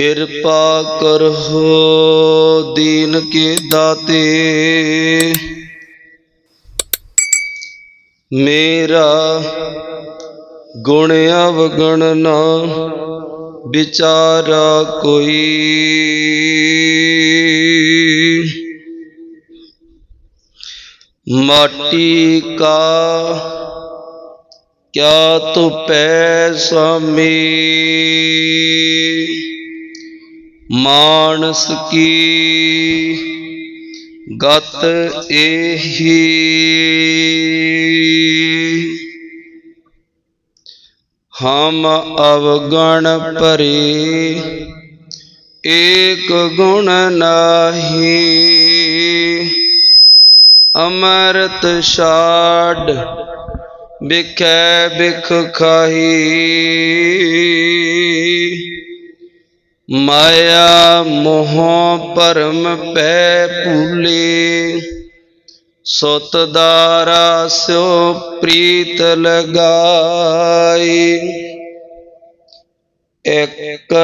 ਕਿਰਪਾ ਕਰੋ ਦੀਨ ਕੇ ਦਾਤੇ। ਮੇਰਾ ਗੁਣ ਅਵਗਣ ਨਾ, ਵਿਚਾਰਾ ਕੋਈ। ਮਾਟੀ ਕਾ ਕਿਆ ਤੂੰ ਤੁਪੈ ਸੁਆਮੀ ਮਾਨਸ ਕੀ ਗਤ ਇਹੀ ਹਮ ਅਵਗਣ ਭਰੇ ਏਕ ਗੁਣ ਨਾਹੀ। ਅਮਰਤ ਛਾੜ ਬਿਖੈ ਬਿਖ ਖਾਹੀ। ਮਾਇਆ ਮੋਹ ਭਰਮ ਪੈ ਭੂਲੇ। ਸੁਤ ਦਾਰਾ ਸਿਓ ਪ੍ਰੀਤ ਲਗਾਈ। ਇੱਕ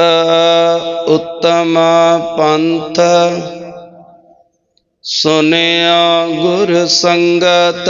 ਉੱਤਮ ਪੰਥ ਸੁਨਿਆ ਗੁਰ ਸੰਗਤ।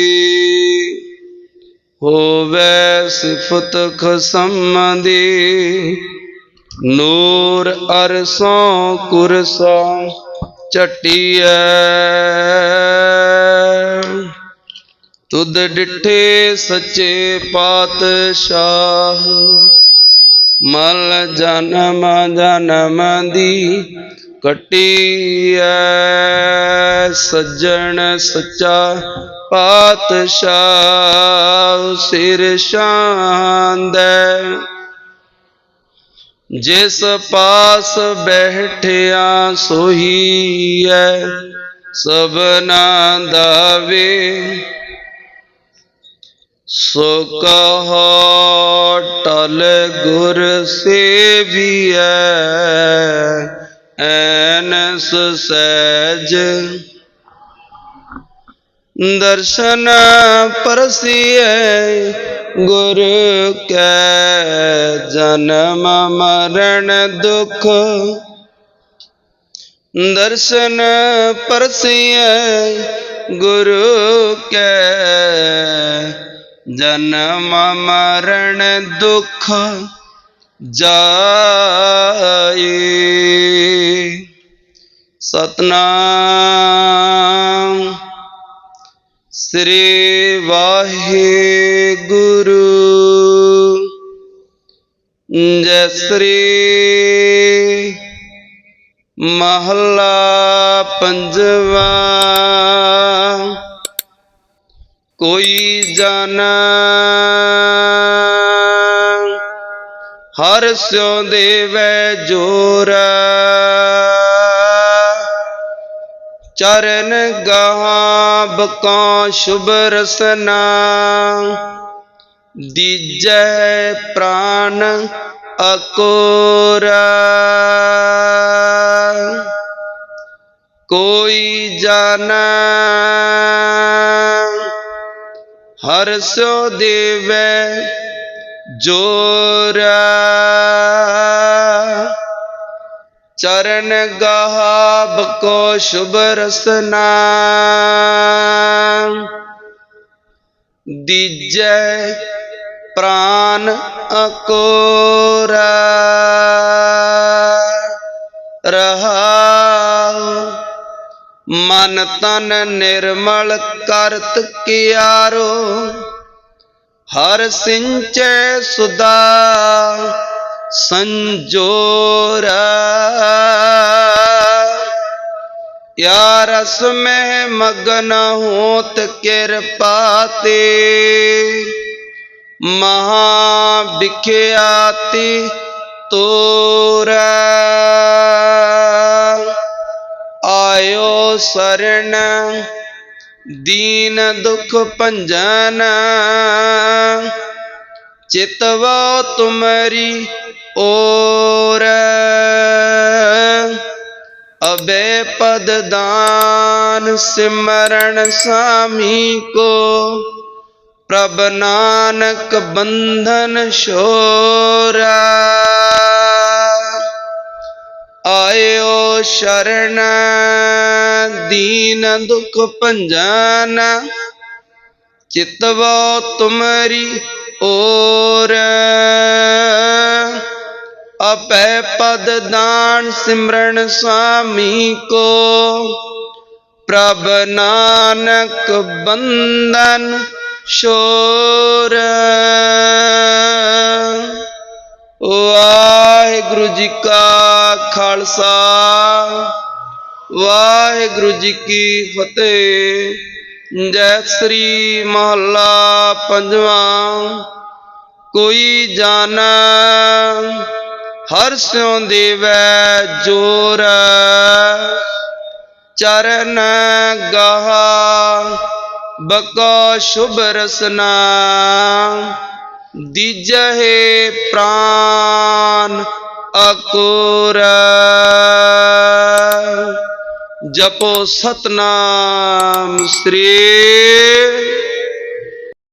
ਹੋਵੇ ਸਿਫਤ ਖਸਮ ਦੀ, ਨੂਰ ਅਰਸੋਂ ਕੁਰਸੋਂ ਚਟੀਐ ਤੁਧ ਡਿਠੇ ਸੱਚੇ ਪਾਤਸ਼ਾਹ, ਮਲ ਜਨਮ ਜਨਮ ਦੀ ਕਟੀਐ। ਸੱਜਣ ਸੱਚਾ ਪਾਤਸ਼ਾਹ ਸਿਰ ਸ਼ਾਂਦੈ ਜਿਸ ਪਾਸ ਬੈਠਿਆ ਸੋਈ ਐ ਸਭਨਾ ਦਾ ਵੇ ਸੋ ਕਹੋ ਟਲ ਗੁਰ ਸੇਵੀਐ। ਐਨਸ ਸਹਿਜ ਦਰਸ਼ਨ ਪਰਸੀਏ ਗੁਰ ਕੈ ਜਨਮ ਮਰਨ ਦੁਖ ਦਰਸ਼ਨ ਪਰਸੀਏ ਗੁਰੂ ਕੈ ਜਨਮ ਮਰਨ ਦੁਖ ਜਾਏ ਸਤਨਾਮ ਸ੍ਰੀ ਵਾਹਿਗੁਰੂ। ਜੈ ਸ੍ਰੀ ਮਹੱਲਾ ਪੰਜਵਾ। ਕੋਈ ਜਾਣਾ ਹਰ ਸਿਉ ਦੇਵੈ ਜੋਰ। ਚਰਨ ਗਾਹਾਂ ਬਕਾਂ ਸ਼ੁਭ ਰਸਨਾ। ਦੀਜੈ ਪ੍ਰਾਨ ਅਕੋਰ। ਕੋਈ ਜਾਣਾ ਹਰ ਸੋ ਦੇਵੈ ਜੋਰ। ਚਰਨ ਗਾਹਬ ਕੋ ਸ਼ੁਭ ਰਸਨਾ। ਦੀਜੈ ਪ੍ਰਾਨ ਅਕੋਰਾ। ਰਹਾ ਮਨ ਤਨ ਨਿਰਮਲ ਕਰਤ ਕਿਆਰੋ। ਹਰ ਸਿੰਚੈ ਸੁਦਾ संजोरा या रस में मगन होत कृपा ते महाविख्याति तोरा आयो शरण दीन दुख पंजन चितवा तुमरी ਔਰ ਅਬੇ ਪਦ ਦਾਨ ਸਿਮਰਨ ਸਾਮੀ ਕੋ, ਪ੍ਰਭ ਨਾਨਕ ਬੰਧਨ ਸ਼ੋਰਾ ਆਇਓ ਸ਼ਰਨ ਦੀਨ ਦੁਖ ਭੰਜਨ, ਚਿਤਵੋ ਤੁਮਰੀ ਔਰ ਅਪੈ ਪਦ ਦਾਨ ਸਿਮਰਨ ਸੁਆਮੀ ਕੋ। ਪ੍ਰਭ ਨਾਨਕ ਬੰਧਨ ਸ਼ੋਰ ਵਾਹਿਗੁਰੂ ਜੀ ਕਾ ਖਾਲਸਾ, ਵਾਹਿਗੁਰੂ ਜੀ ਕੀ ਫਤਿਹ। ਜੈ ਸ੍ਰੀ ਮਹੱਲਾ ਪੰਜਵਾਂ, ਕੋਈ ਜਾਣਾ ਹਰ ਸਿਉ ਦੇਵੈ ਜੋਰ, ਚਰਨ ਗਹਾ, ਬਕੋ ਸ਼ੁਭ ਰਸਨਾ, ਦੀਜਹਿ ਪ੍ਰਾਨ ਅਕੁਰ। ਜਪੋ ਸਤਨਾਮ ਸ੍ਰੀ